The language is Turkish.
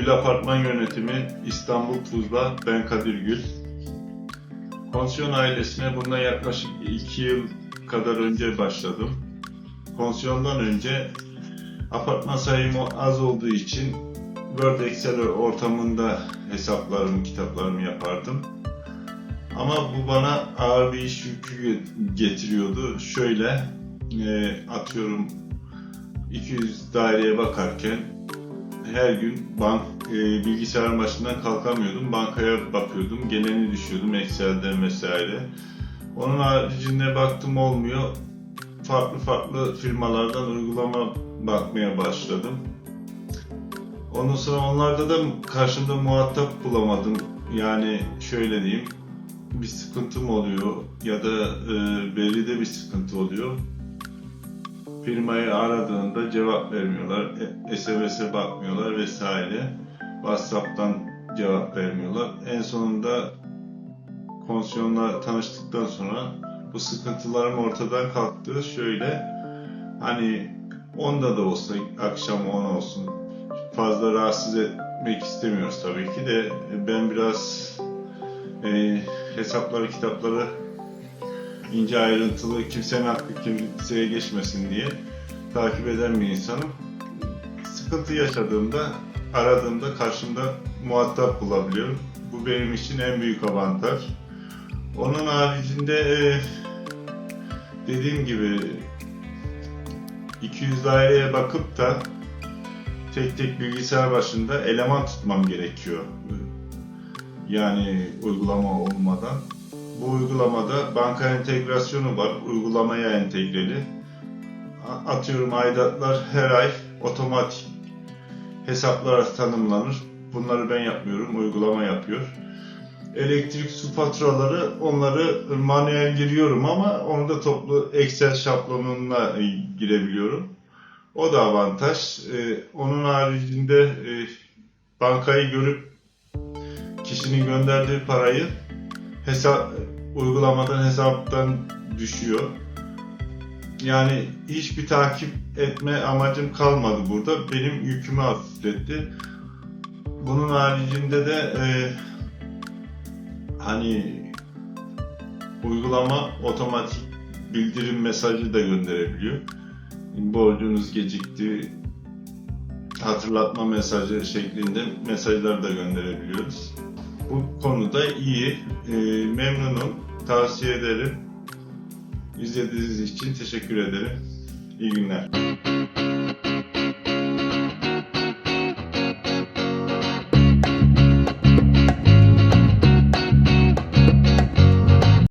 Finansman Yönetimi İstanbul Tuzla Ben Kadir Gül. Konsiyon ailesine bundan yaklaşık 2 yıl kadar önce başladım. Konsiyondan önce apartman sayımı az olduğu için Word Excel ortamında hesaplarımı, kitaplarımı yapardım. Ama bu bana ağır bir iş yükü getiriyordu. Şöyle e, atıyorum 200 daireye bakarken her gün bank e, bilgisayarın başından kalkamıyordum. Bankaya bakıyordum. Geleni düşüyordum Excel'den vesaire. Onun haricinde baktım olmuyor. Farklı farklı firmalardan uygulama bakmaya başladım. Ondan sonra onlarda da karşımda muhatap bulamadım. Yani şöyle diyeyim, bir sıkıntım oluyor ya da e, veride bir sıkıntı oluyor. Firmayı aradığında cevap vermiyorlar, e, SMS'e bakmıyorlar vesaire. WhatsApp'tan cevap vermiyorlar. En sonunda komisyonla tanıştıktan sonra bu sıkıntılarım ortadan kalktı. Şöyle hani onda da olsa akşam 10 olsun fazla rahatsız etmek istemiyoruz tabii ki de ben biraz e, hesapları kitapları ince ayrıntılı kimsenin hakkı kimseye geçmesin diye takip eden bir insanım. Sıkıntı yaşadığımda aradığımda karşımda muhatap bulabiliyorum. Bu benim için en büyük avantaj. Onun haricinde e, dediğim gibi 200 daireye bakıp da tek tek bilgisayar başında eleman tutmam gerekiyor. Yani uygulama olmadan. Bu uygulamada banka entegrasyonu var. Uygulamaya entegreli. Atıyorum aidatlar her ay otomatik hesaplara tanımlanır. Bunları ben yapmıyorum. Uygulama yapıyor. Elektrik su faturaları onları manuel giriyorum ama onu da toplu Excel şablonuna e, girebiliyorum. O da avantaj. Ee, onun haricinde e, bankayı görüp kişinin gönderdiği parayı hesap uygulamadan hesaptan düşüyor. Yani hiçbir takip etme amacım kalmadı burada. Benim yükümü hafifletti. Bunun haricinde de e, hani uygulama otomatik bildirim mesajı da gönderebiliyor borcunuz gecikti hatırlatma mesajı şeklinde mesajlar da gönderebiliyoruz. Bu konuda iyi, e, memnunum, tavsiye ederim. İzlediğiniz için teşekkür ederim. İyi günler.